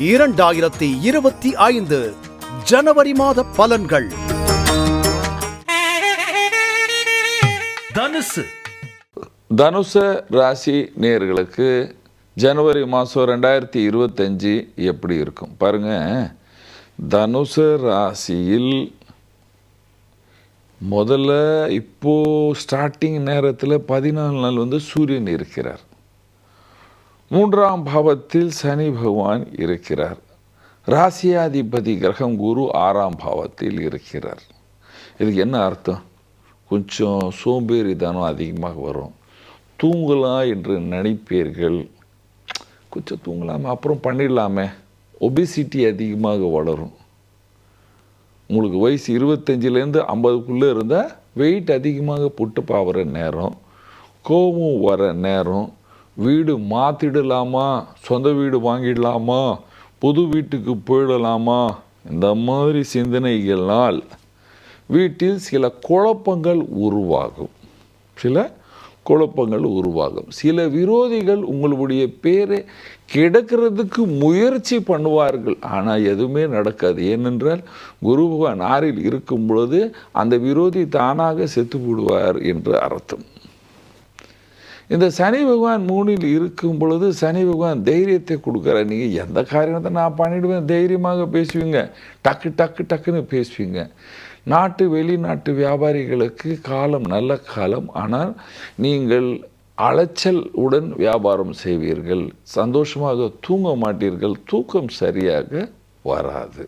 இரண்டாயிரத்தி இருபத்தி ஐந்து ஜனவரி மாத பலன்கள். தனுசு. தனுச ராசி நேர்களுக்கு ஜனவரி மாதம் ரெண்டாயிரத்தி இருபத்தஞ்சி எப்படி இருக்கும்? பாருங்க. தனுச ராசியில் முதல்ல இப்போ ஸ்டார்டிங் நேரத்தில் பதினாலு நாள் வந்து சூரியன் இருக்கிறார். மூன்றாம் பாவத்தில் சனி பகவான் இருக்கிறார். ராசியாதிபதி கிரகம் குரு ஆறாம் பாவத்தில் இருக்கிறார். இதுக்கு என்ன அர்த்தம்? கொஞ்சம் சோம்பேறித்தனம் அதிகமாக வரும். தூங்கலாம் என்று நினைப்பீர்கள். கொஞ்சம் தூங்கலாமே அப்புறம் பண்ணிடலாமே. ஒபிசிட்டி அதிகமாக வளரும். உங்களுக்கு வயசு இருபத்தஞ்சிலேருந்து ஐம்பதுக்குள்ளே இருந்தால் வெயிட் அதிகமாக புட்டு பாவுற நேரம் கோபம் வர நேரம் வீடு மாற்றிடலாமா சொந்த வீடு வாங்கிடலாமா? புது வீட்டுக்கு போயிடலாமா? இந்த மாதிரி சிந்தனைகளால் வீட்டில் சில குழப்பங்கள் உருவாகும். சில குழப்பங்கள் உருவாகும். சில விரோதிகள் உங்களுடைய பேரை கெடுக்கிறதுக்கு முயற்சி பண்ணுவார்கள். ஆனால் எதுவுமே நடக்காது. ஏனென்றால் குரு பகவான் ஆறில் இருக்கும் பொழுது அந்த விரோதி தானாக செத்து விடுவார் என்று அர்த்தம். இந்த சனி பகவான் மூணில் இருக்கும் பொழுது சனி பகவான் தைரியத்தை கொடுக்குற நீங்கள் எந்த காரியத்தை நான் பண்ணிவிடுவேன் தைரியமாக பேசுவீங்க. டக்கு டக்கு டக்குன்னு பேசுவீங்க. நாட்டு வெளிநாட்டு வியாபாரிகளுக்கு காலம் நல்ல காலம். ஆனால் நீங்கள் அலைச்சல் உடன் வியாபாரம் செய்வீர்கள். சந்தோஷமாக தூங்க மாட்டீர்கள். தூக்கம் சரியாக வராது.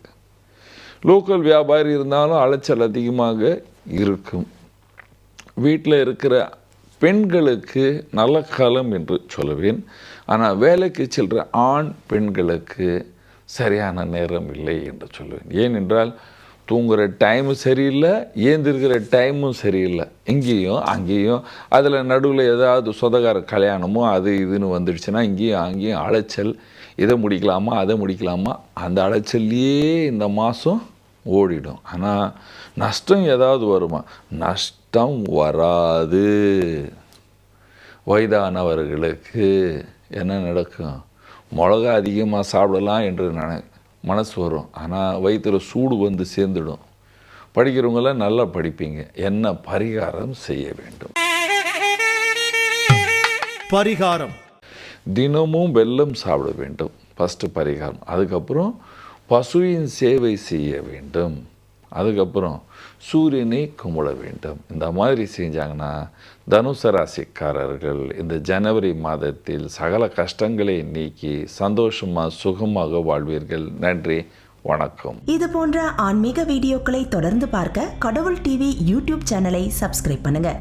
லோக்கல் வியாபாரி இருந்தாலும் அலைச்சல் அதிகமாக இருக்கும். வீட்டில் இருக்கிற பெண்களுக்கு நல்ல காலம் என்று சொல்லுவேன். ஆனால் வேலைக்கு செல்கிற ஆண் பெண்களுக்கு சரியான நேரம் இல்லை என்று சொல்லுவேன். ஏனென்றால் தூங்குகிற டைமும் சரியில்லை ஏந்திருக்கிற டைமும் சரியில்லை. இங்கேயும் அங்கேயும் அதில் நடுவில் ஏதாவது சொந்தக்கார கல்யாணமோ அது இதுன்னு வந்துடுச்சுன்னா இங்கேயும் அங்கேயும் அலைச்சல் இதை முடிக்கலாமா அதை முடிக்கலாமா அந்த அலைச்சல்லையே இந்த மாதம் ஓடிடும். ஆனால் நஷ்டம் ஏதாவது வருமா? நஷ்டம் வராது. வயதானவர்களுக்கு என்ன நடக்கும்? மிளகா அதிகமாக சாப்பிடலாம் என்று நினை மனசு வரும். ஆனால் வயிற்றில் சூடு வந்து சேர்ந்துடும். படிக்கிறவங்களாம் நல்லா படிப்பீங்க. என்ன பரிகாரம் செய்ய வேண்டும்? பரிகாரம். தினமும் வெல்லம் சாப்பிட வேண்டும். ஃபஸ்ட்டு பரிகாரம். அதுக்கப்புறம் பசுவின் சேவை செய்ய வேண்டும். அதுக்கப்புறம் சூரியனை கும்பிட வேண்டும். இந்த மாதிரி செஞ்சாங்கன்னா தனுச ராசிக்காரர்கள் இந்த ஜனவரி மாதத்தில் சகல கஷ்டங்களை நீக்கி சந்தோஷமாக சுகமாக வாழ்வீர்கள். நன்றி வணக்கம். இது போன்ற ஆன்மீக வீடியோக்களை தொடர்ந்து பார்க்க கடவுள் டிவி யூடியூப் சேனலை சப்ஸ்கிரைப் பண்ணுங்க.